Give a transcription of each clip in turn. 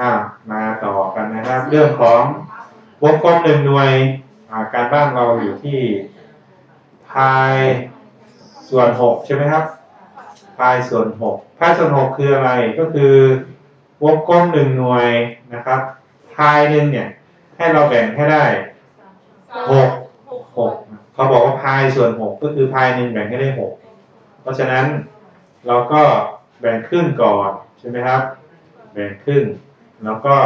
อ่ามาต่อกันนะครับ เรื่องของวงกลมหนึ่งหน่วยการบ้านเราอยู่ที่พายส่วนหกใช่ไหมครับพายส่วนหกพายส่วนหกคืออะไรก็คือวงกลมหนึ่งหน่วยนะครับพายหนึ่งเนี่ยให้เราแบ่งให้ได้หกหกเขาบอกว่าพายส่วนหกก็คือพายหนึ่งแบ่งให้ได้หกเพราะฉะนั้นเราก็แบ่งครึ่งก่อนใช่ไหมครับ แบ่งครึ่ง แล้วก็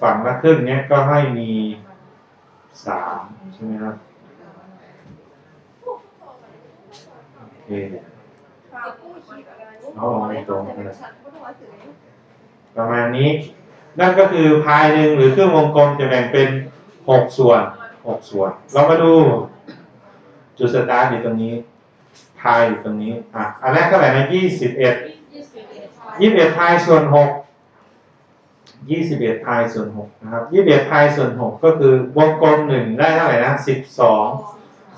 ฝั่งละครึ่งเนี้ยก็ให้มีสามใช่ไหมครับโอเคอ๋อไม่ตรงประมาณนี้ นั่นก็คือพายหนึ่งหรือเครื่องวงกลมจะแบ่งเป็นหกส่วนหกส่วน เรามาดูจุดสตาร์ทอยู่ตรงนี้พายอยู่ตรงนี้อะอันแรกเท่าไหร่นะยี่สิบเอ็ดยี่สิบเอ็ดพายส่วนหก ยี่สิบเอ็ดพายส่วนหกนะครับยี่สิบเอ็ดพายส่วนหกก็คือวงกลมหนึ่งได้เท่าไหร่นะสิบสอง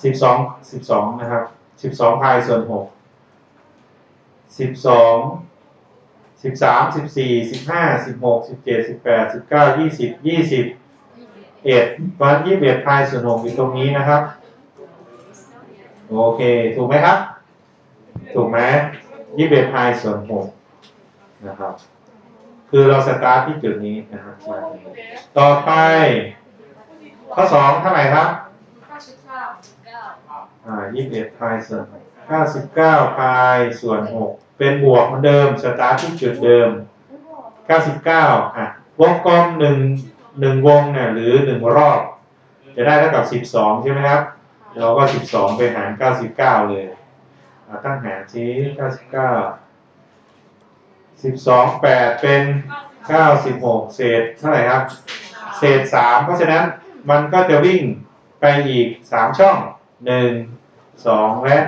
สิบสองสิบสองนะครับสิบสองพายส่วนหกสิบสองสิบสามสิบสี่สิบห้าสิบหกสิบเจ็ดสิบแปดสิบเก้ายี่สิบยี่สิบเอ็ดวันยี่สิบเอ็ดพายส่วนหกอยู่ตรงนี้นะครับ โอเค ถูกไหมครับ ถูกไหมยี่สิบเอ็ดพายส่วนหกนะครับ คือเราสตาร์ทที่จุดนี้นะครับต่อไป ข้อสองเท่าไหร่ครับอ่ายี่สิบเอ็ดพายส่วนเก้าสิบเก้าพายส่วนหกเป็นบวกเหมือนเดิมสตาร์ทที่จุดเดิมเก้าสิบเก้าอะวงกลมหนึ่งหนึ่งวงเนี่ยหรือหนึ่งรอบ จะได้เท่ากับสิบสองใช่ไหมครับ เราก็สิบสองไปหารเก้าสิบเก้าเลยอ่าตั้งหารชี้เก้าสิบเก้า สิบสองแปดเป็นเก้าสิบหกเศษเท่าไหร่ครับ เศษสามเพราะฉะนั้นมันก็จะวิ่งไปอีกสามช่องหนึ่งสองและ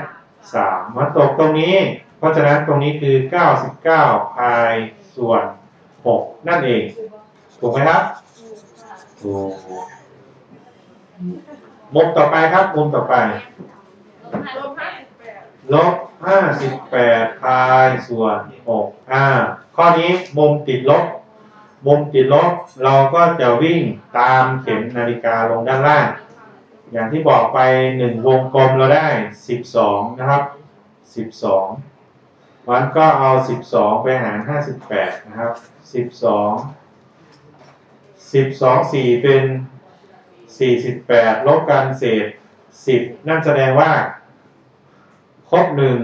สามมันตกตรงนี้ เพราะฉะนั้นตรงนี้คือเก้าสิบเก้าพายส่วนหกนั่นเอง ถูกไหมครับถูกมุมต่อไปครับมุมต่อไป ลบห้าสิบแปดพายส่วนหกอ่าข้อนี้มุมติดลบ มุมติดลบเราก็จะวิ่งตามเข็มนาฬิกาลงด้านล่าง อย่างที่บอกไปหนึ่งวงกลมเราได้สิบสองนะครับสิบสองวันก็เอาสิบสองไปหารห้าสิบแปดนะครับสิบสองสิบสองสี่เป็นสี่สิบแปดลบกันเศษสิบนั่นแสดงว่า ครบหนึ่ง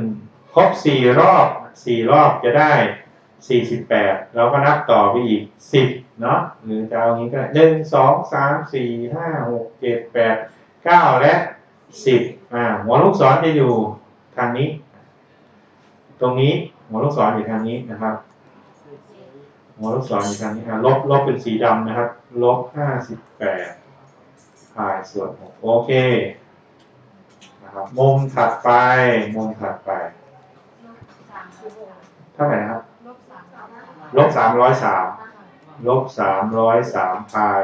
ครบสี่รอบสี่รอบจะได้สี่สิบแปดเราก็นับต่อไปอีกสิบเนาะหรือจะเอางี้ก็ได้หนึ่งสองสามสี่ห้าหกเจ็ดแปดเก้าและสิบอ่าหัวลูกศรจะอยู่ทางนี้ ตรงนี้หัวลูกศรอยู่ทางนี้นะครับหัวลูกศรอยู่ทางนี้อ่าลบลบเป็นสีดำนะครับลบห้าสิบแปดพายส่วนหกโอเค นะครับมุมถัดไป มุมถัดไป เท่าไหร่นะครับ ลบสามร้อยสามลบสามร้อยสามพาย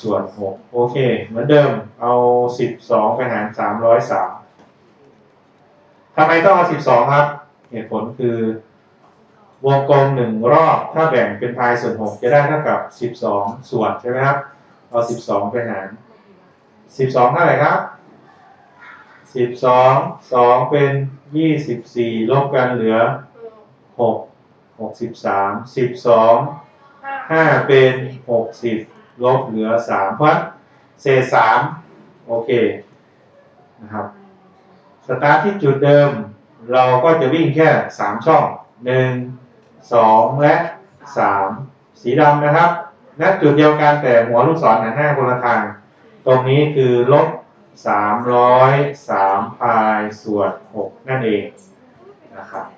ส่วนหกโอเค เหมือนเดิม เอาสิบสองไปหารสามร้อยสามทำไมต้องเอาสิบสองครับ เหตุผลคือ วงกลมหนึ่งรอบ ถ้าแบ่งเป็นพายส่วนหกจะได้เท่ากับสิบสองส่วนใช่ไหมครับ เอาสิบสองไปหารสิบสองเท่าไหร่ครับ สิบสองสองเป็นยี่สิบสี่ลบกันเหลือหกหกสิบสามสิบสองห้าเป็นหกสิบลบเหลือสามเพราะเศษสามโอเคนะครับสตาร์ทที่จุดเดิม เราก็จะวิ่งแค่สามช่องหนึ่งสองและสามสีดำนะครับณจุดเดียวกันแต่หัวลูกศรหันหน้าคนละทาง ตรงนี้คือลบ สามร้อยสามพายส่วนหกนั่นเองนะครับ